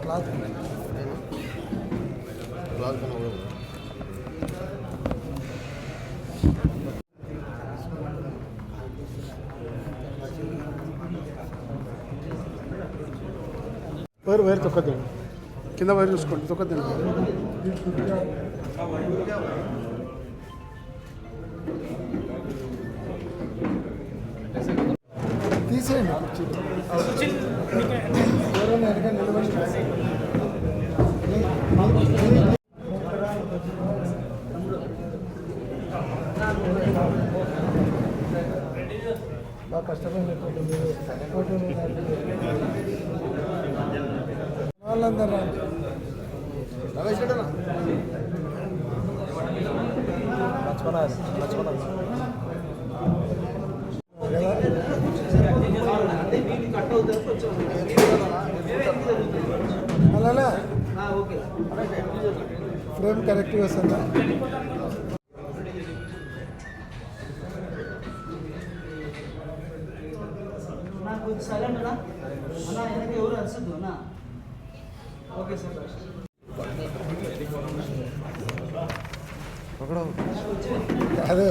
Cloth wire wire తొక్కద్దండి కింద wire చూసుకోండి తొక్కద్దండి తీసేయండి ఎవరైనా వెనక నిలబడి బాగా కష్టపడినటువంటి మీరు ఫోటోలు వాళ్ళందరూ రండి. అలానే ఫ్రేమ్ కరెక్ట్గా వస్తుందా. నాకు సైలెంట్ అన్నా? అన్న వెనక ఎవరు అరసద్దు అన్న? Okay sir. కాదు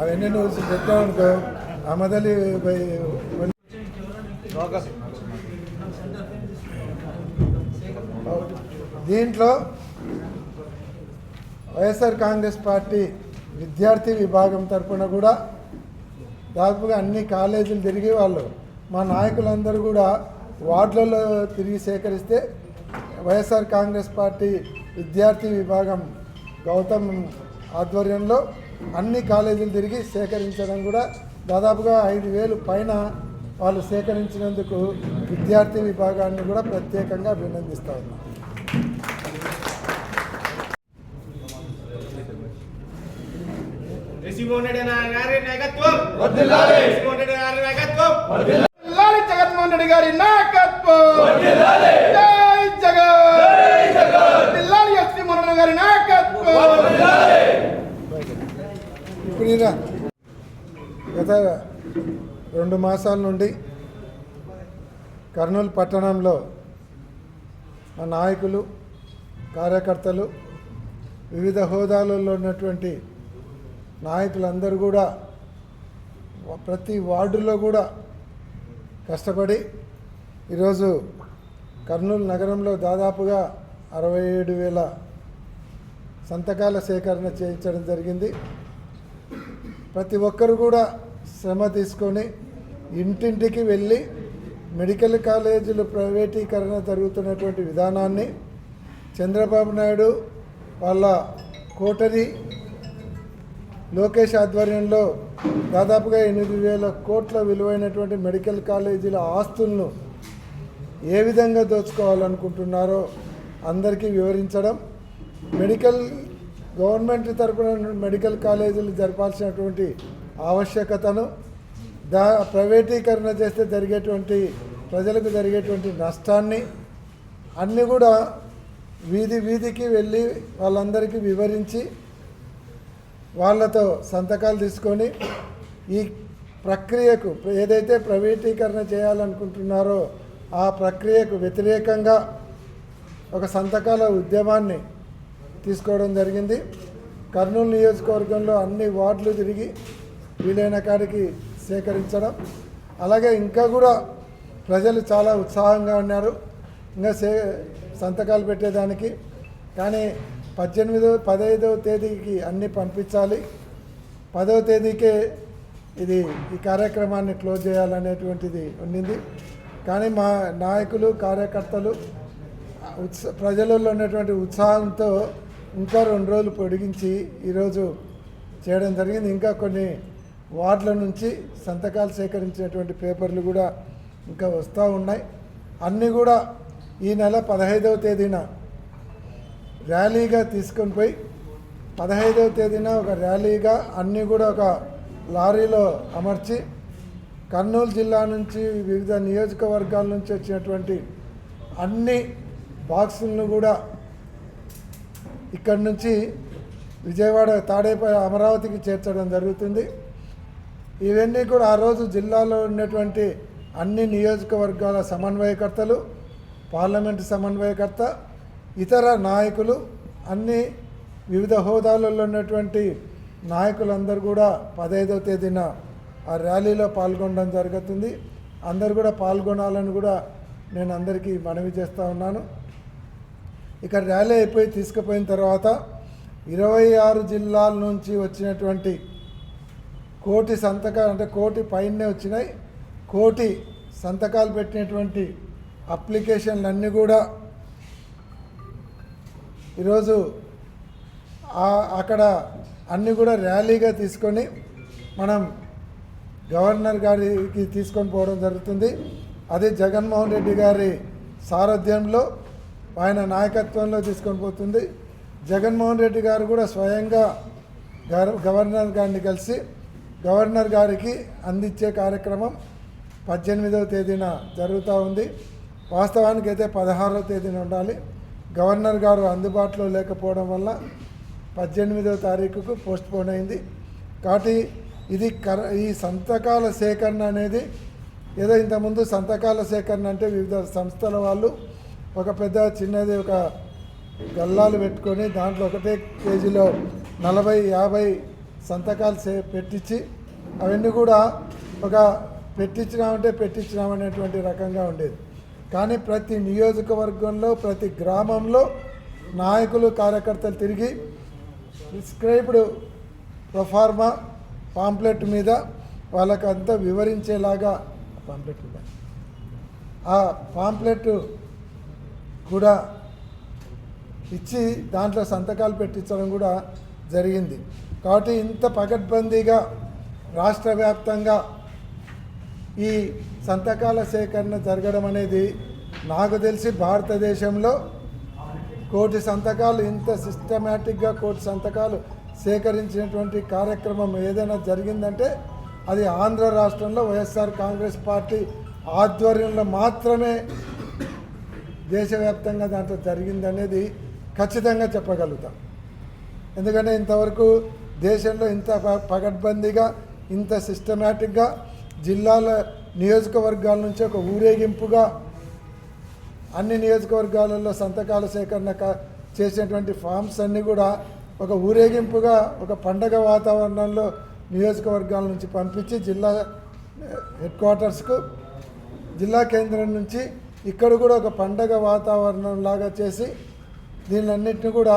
అవన్నీ నువ్వు పెట్టావు అనుకో ఆ మొదలు దీంట్లో వైఎస్ఆర్ కాంగ్రెస్ పార్టీ విద్యార్థి విభాగం తరఫున కూడా దాదాపుగా అన్ని కాలేజీలు తిరిగి వాళ్ళు మా నాయకులందరూ కూడా వార్డులలో తిరిగి సేకరిస్తే వైఎస్ఆర్ కాంగ్రెస్ పార్టీ విద్యార్థి విభాగం గౌతమ్ ఆధ్వర్యంలో అన్ని కాలేజీలు తిరిగి సేకరించడం కూడా దాదాపుగా ఐదు వేలు పైన వాళ్ళు సేకరించినందుకు విద్యార్థి విభాగాన్ని కూడా ప్రత్యేకంగా అభినందిస్తా ఉన్నాం. జగన్మోహన్ రెడ్డి గారి నాయకత్వం. జగన్మోహన్ రెడ్డి గారి నాయకత్వం. వర్ధిల్లాలి జగన్మోహన్ రెడ్డి గారి నాయకత్వం. జై జగన్. వర్ధిల్లాలి ఎస్పీ మోహన్ గారి నాయకత్వం. ఇప్పుడు గత రెండు మాసాల నుండి కర్నూలు పట్టణంలో మా నాయకులు కార్యకర్తలు వివిధ హోదాలలో ఉన్నటువంటి నాయకులందరూ కూడా ప్రతి వార్డులో కూడా కష్టపడి ఈరోజు కర్నూలు నగరంలో దాదాపుగా అరవై ఏడు వేల సంతకాల సేకరణ చేయించడం జరిగింది. ప్రతి ఒక్కరు కూడా శ్రమ తీసుకొని ఇంటింటికి వెళ్ళి మెడికల్ కాలేజీలు ప్రైవేటీకరణ జరుగుతున్నటువంటి విధానాన్ని చంద్రబాబు నాయుడు వాళ్ళ కోటరి లోకేష్ ఆధ్వర్యంలో దాదాపుగా ఎనిమిది వేల కోట్ల విలువైనటువంటి మెడికల్ కాలేజీల ఆస్తులను ఏ విధంగా దోచుకోవాలనుకుంటున్నారో అందరికీ వివరించడం మెడికల్ గవర్నమెంట్ తరపున మెడికల్ కాలేజీలు జరపాల్సినటువంటి ఆవశ్యకతను దా ప్రైవేటీకరణ చేస్తే జరిగేటువంటి ప్రజలకు జరిగేటువంటి నష్టాన్ని అన్నీ కూడా వీధి వీధికి వెళ్ళి వాళ్ళందరికీ వివరించి వాళ్ళతో సంతకాలు తీసుకొని ఈ ప్రక్రియకు ఏదైతే ప్రైవేటీకరణ చేయాలనుకుంటున్నారో ఆ ప్రక్రియకు వ్యతిరేకంగా ఒక సంతకాల ఉద్యమాన్ని తీసుకోవడం జరిగింది. కర్నూలు నియోజకవర్గంలో అన్ని వార్డులు తిరిగి వీలైన కాడికి సేకరించడం. అలాగే ఇంకా కూడా ప్రజలు చాలా ఉత్సాహంగా ఉన్నారు. ఇంకా సే సంతకాలు పెట్టేదానికి. కానీ పద్దెనిమిదో పదహైదవ తేదీకి అన్నీ పంపించాలి. పదవ తేదీకే ఇది ఈ కార్యక్రమాన్ని క్లోజ్ చేయాలనేటువంటిది ఉండింది కానీ మా నాయకులు కార్యకర్తలు ఉత్స ప్రజలలో ఉన్నటువంటి ఉత్సాహంతో ఇంకా రెండు రోజులు పొడిగించి ఈరోజు చేయడం జరిగింది. ఇంకా కొన్ని వార్డుల నుంచి సంతకాలు సేకరించినటువంటి పేపర్లు కూడా ఇంకా వస్తూ ఉన్నాయి. అన్నీ కూడా ఈ నెల పదహైదవ తేదీన ర్యాలీగా తీసుకొని పోయి పదహైదవ తేదీన ఒక ర్యాలీగా అన్నీ కూడా ఒక లారీలో అమర్చి కర్నూలు జిల్లా నుంచి వివిధ నియోజకవర్గాల నుంచి వచ్చినటువంటి అన్ని బాక్సులను కూడా ఇక్కడి నుంచి విజయవాడ తాడేపల్లి అమరావతికి చేర్చడం జరుగుతుంది. ఇవన్నీ కూడా ఆ రోజు జిల్లాలో ఉన్నటువంటి అన్ని నియోజకవర్గాల సమన్వయకర్తలు పార్లమెంటు సమన్వయకర్త ఇతర నాయకులు అన్ని వివిధ హోదాలలో ఉన్నటువంటి నాయకులందరూ కూడా పదహైదవ తేదీన ఆ ర్యాలీలో పాల్గొనడం జరుగుతుంది. అందరు కూడా పాల్గొనాలని కూడా నేను అందరికీ మనవి చేస్తూ ఉన్నాను. ఇక ర్యాలీ అయిపోయి తీసుకుపోయిన తర్వాత ఇరవై ఆరు జిల్లాల నుంచి వచ్చినటువంటి కోటి సంతకాలు అంటే కోటి పైనే వచ్చినాయి. కోటి సంతకాలు పెట్టినటువంటి అప్లికేషన్లు అన్నీ కూడా ఈరోజు అక్కడ అన్నీ కూడా ర్యాలీగా తీసుకొని మనం గవర్నర్ గారికి తీసుకొని పోవడం జరుగుతుంది. అది జగన్మోహన్ రెడ్డి గారి సారథ్యంలో ఆయన నాయకత్వంలో తీసుకొని పోతుంది. జగన్మోహన్ రెడ్డి గారు కూడా స్వయంగా గవర్నర్ గారిని కలిసి గవర్నర్ గారికి అందించే కార్యక్రమం పద్దెనిమిదవ తేదీన జరుగుతూ ఉంది. వాస్తవానికి అయితే పదహారవ తేదీన ఉండాలి. గవర్నర్ గారు అందుబాటులో లేకపోవడం వల్ల పద్దెనిమిదవ తారీఖుకు పోస్ట్ పోన్ అయింది. కాబట్టి ఇది కర ఈ సంతకాల సేకరణ అనేది ఏదో ఇంతకుముందు సంతకాల సేకరణ అంటే వివిధ సంస్థల వాళ్ళు ఒక పెద్ద చిన్నది ఒక గల్లాలు పెట్టుకొని దాంట్లో ఒకటే కేజీలో నలభై యాభై సంతకాలు సే పెట్టించి అవన్నీ కూడా ఒక పెట్టించినామంటే పెట్టించినామనేటువంటి రకంగా ఉండేది. కానీ ప్రతి నియోజకవర్గంలో ప్రతి గ్రామంలో నాయకులు కార్యకర్తలు తిరిగి ప్రిస్క్రైబ్డ్ ప్రొఫార్మా పాంప్లెట్ మీద వాళ్ళకంతా వివరించేలాగా పాంప్లెట్ మీద ఆ పాంప్లెట్ కూడా ఇచ్చి దాంట్లో సంతకాలు పెట్టించడం కూడా జరిగింది. కాబట్టి ఇంత పకడ్బందీగా రాష్ట్ర వ్యాప్తంగా ఈ సంతకాల సేకరణ జరగడం అనేది నాకు తెలిసి భారతదేశంలో కోటి సంతకాలు ఇంత సిస్టమేటిక్గా కోటి సంతకాలు సేకరించినటువంటి కార్యక్రమం ఏదైనా జరిగిందంటే అది ఆంధ్ర రాష్ట్రంలో వైఎస్ఆర్ కాంగ్రెస్ పార్టీ ఆధ్వర్యంలో మాత్రమే దేశవ్యాప్తంగా దాంట్లో జరిగిందనేది ఖచ్చితంగా చెప్పగలుగుతాం. ఎందుకంటే ఇంతవరకు దేశంలో ఇంత ప- పకడ్బందీగా ఇంత సిస్టమేటిక్గా జిల్లాల నియోజకవర్గాల నుంచి ఒక ఊరేగింపుగా అన్ని నియోజకవర్గాలలో సంతకాల సేకరణ చేసినటువంటి ఫామ్స్ అన్నీ కూడా ఒక ఊరేగింపుగా ఒక పండగ వాతావరణంలో నియోజకవర్గాల నుంచి పంపించి జిల్లా హెడ్ క్వార్టర్స్కు జిల్లా కేంద్రం నుంచి ఇక్కడ కూడా ఒక పండగ వాతావరణం లాగా చేసి దీనిలన్నింటినీ కూడా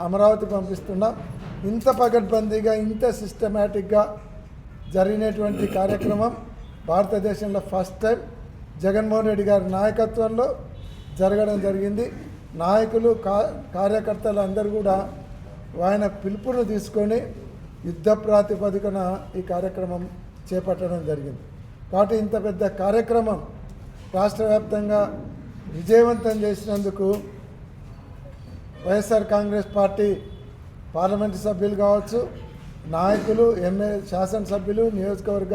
అమరావతి పంపిస్తున్నాం. ఇంత పకడ్బందీగా ఇంత సిస్టమేటిక్గా జరిగినటువంటి కార్యక్రమం భారతదేశంలో ఫస్ట్ టైం జగన్మోహన్ రెడ్డి గారి నాయకత్వంలో జరగడం జరిగింది. నాయకులు కా కార్యకర్తలు అందరూ కూడా ఆయన పిలుపును తీసుకొని యుద్ధ ప్రాతిపదికన ఈ కార్యక్రమం చేపట్టడం జరిగింది. కాబట్టి ఇంత పెద్ద కార్యక్రమం రాష్ట్ర వ్యాప్తంగా విజయవంతం చేసినందుకు వైఎస్ఆర్ కాంగ్రెస్ పార్టీ పార్లమెంటు సభ్యులు కావచ్చు నాయకులు ఎంఏ శాసనసభ్యులు నియోజకవర్గ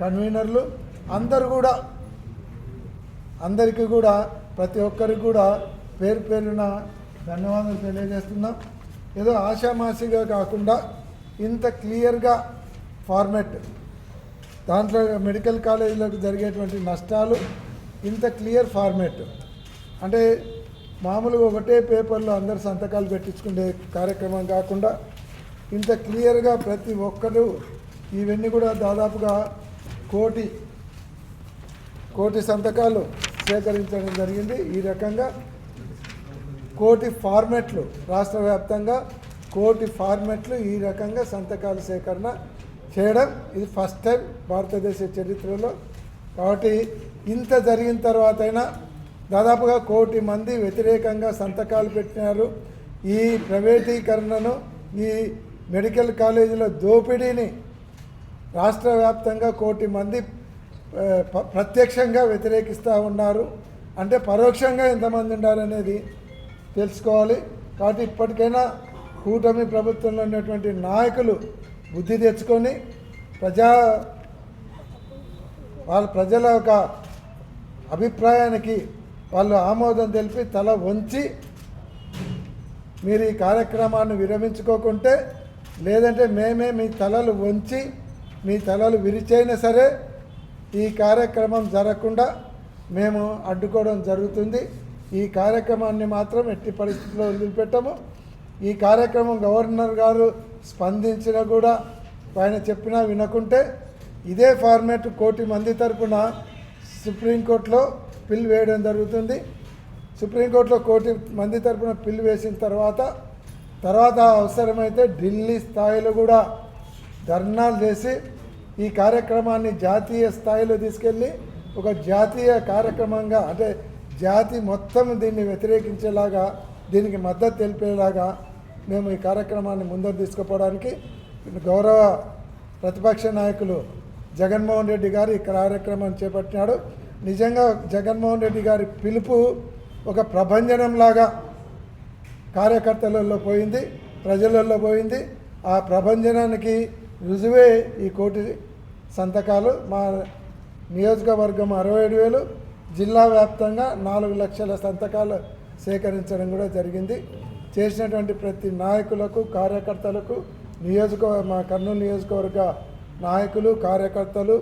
కన్వీనర్లు అందరూ కూడా అందరికీ కూడా ప్రతి ఒక్కరికి కూడా పేరు పేరున ధన్యవాదాలు తెలియజేస్తున్నాం. ఏదో ఆషామాషిగా కాకుండా ఇంత క్లియర్గా ఫార్మెట్ దాంట్లో మెడికల్ కాలేజీలకు జరిగేటువంటి నష్టాలు ఇంత క్లియర్ ఫార్మేట్. అంటే మామూలుగా ఒకటే పేపర్లో అందరు సంతకాలు పెట్టించుకునే కార్యక్రమం కాకుండా ఇంత క్లియర్గా ప్రతి ఒక్కరు ఇవన్నీ కూడా దాదాపుగా కోటి కోటి సంతకాలు సేకరించడం జరిగింది. ఈ రకంగా కోటి ఫార్మెట్లు రాష్ట్ర వ్యాప్తంగా కోటి ఫార్మెట్లు ఈ రకంగా సంతకాల సేకరణ చేయడం. ఇది ఫస్ట్ టైం భారతదేశ చరిత్రలో. కాబట్టి ఇంత జరిగిన తర్వాత అయినా దాదాపుగా కోటి మంది వ్యతిరేకంగా సంతకాలు పెట్టినారు. ఈ ప్రైవేటీకరణను ఈ మెడికల్ కాలేజీల దోపిడీని రాష్ట్ర వ్యాప్తంగా కోటి మంది ప్రత్యక్షంగా వ్యతిరేకిస్తూ ఉన్నారు. అంటే పరోక్షంగా ఎంతమంది ఉండాలనేది తెలుసుకోవాలి. కాబట్టి ఇప్పటికైనా కూటమి ప్రభుత్వంలో ఉన్నటువంటి నాయకులు బుద్ధి తెచ్చుకొని ప్రజా వాళ్ళ ప్రజల యొక్క అభిప్రాయానికి వాళ్ళు ఆమోదం తెలిపి తల వంచి మీరు ఈ కార్యక్రమాన్ని విరమించుకోకుంటే లేదంటే మేమే మీ తలలు వంచి మీ తలలు విరిచైనా సరే ఈ కార్యక్రమం జరగకుండా మేము అడ్డుకోవడం జరుగుతుంది. ఈ కార్యక్రమాన్ని మాత్రం ఎట్టి పరిస్థితుల్లో వదిలిపెట్టము. ఈ కార్యక్రమం గవర్నర్ గారు స్పందించినా కూడా ఆయన చెప్పినా వినకుంటే ఇదే ఫార్మాట్ కోటి మంది తరపున సుప్రీంకోర్టులో పిల్ వేయడం జరుగుతుంది. సుప్రీంకోర్టులో కోటి మంది తరపున పిల్ వేసిన తర్వాత తర్వాత అవసరమైతే ఢిల్లీ స్థాయిలో కూడా ధర్నాలు చేసి ఈ కార్యక్రమాన్ని జాతీయ స్థాయిలో తీసుకెళ్ళి ఒక జాతీయ కార్యక్రమంగా అంటే జాతి మొత్తం దీన్ని వ్యతిరేకించేలాగా దీనికి మద్దతు తెలిపేలాగా మేము ఈ కార్యక్రమాన్ని ముందరు తీసుకుపోవడానికి గౌరవ ప్రతిపక్ష నాయకులు జగన్మోహన్ రెడ్డి గారు ఈ కార్యక్రమం చేపట్టినాడు. నిజంగా జగన్మోహన్ రెడ్డి గారి పిలుపు ఒక ప్రభంజనంలాగా కార్యకర్తలలో పోయింది ప్రజలలో పోయింది. ఆ ప్రభంజనానికి రుజువే ఈ కోటి సంతకాలు. మా నియోజకవర్గం అరవై ఏడు వేలు జిల్లా వ్యాప్తంగా నాలుగు లక్షల సంతకాలు సేకరించడం కూడా జరిగింది. చేసినటువంటి ప్రతి నాయకులకు కార్యకర్తలకు నియోజక మా కర్నూలు నియోజకవర్గ నాయకులు కార్యకర్తలు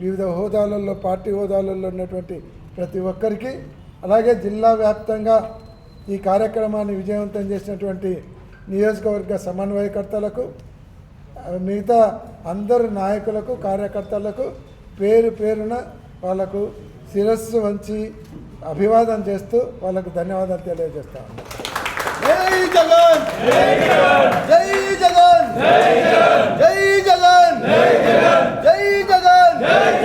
వివిధ హోదాలలో పార్టీ హోదాలలో ఉన్నటువంటి ప్రతి ఒక్కరికి అలాగే జిల్లా వ్యాప్తంగా ఈ కార్యక్రమాన్ని విజయవంతం చేసినటువంటి నియోజకవర్గ సమన్వయకర్తలకు మిగతా అందరు నాయకులకు కార్యకర్తలకు పేరు పేరున వాళ్ళకు శిరస్సు వంచి అభివాదం చేస్తూ వాళ్ళకు ధన్యవాదాలు తెలియజేస్తాను జై జగన్! జై జగన్! జై జగన్! జై జగన్! জয়